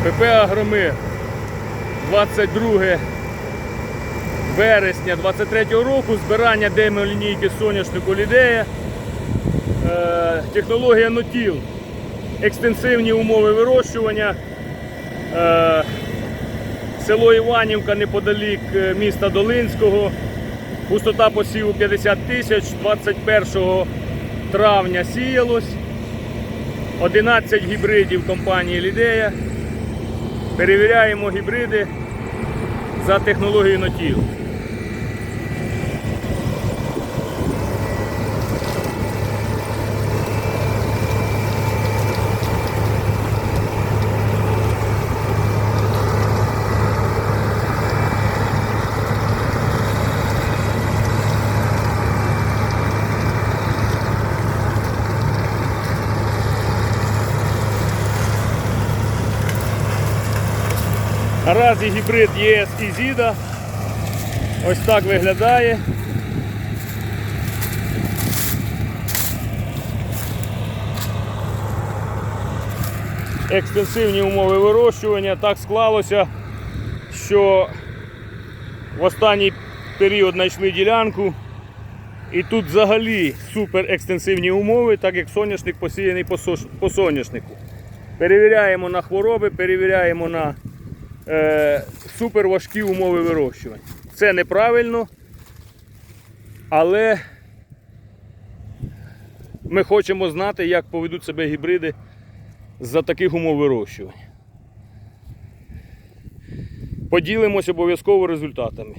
ПП Агромир 22 вересня 23 року збирання демолінійки соняшнику лідея. Е, технологія Нотіл. Екстенсивні умови вирощування. Е, село Іванівка неподалік е, міста Долинського. Густота посіву 50 тисяч. 21 травня сіялось. 11 гібридів компанії Лідея. Перевіряємо гібриди за технологією Нотіл. Наразі гібрид ЄС і Зіда. Ось так виглядає. Екстенсивні умови вирощування. Так склалося, що в останній період знайшли ділянку. І тут взагалі супер екстенсивні умови, так як соняшник посіяний по соняшнику. Перевіряємо на хвороби, перевіряємо на е, супер важкі умови вирощування. Це неправильно, але ми хочемо знати, як поведуть себе гібриди за таких умов вирощування. Поділимось обов'язково результатами.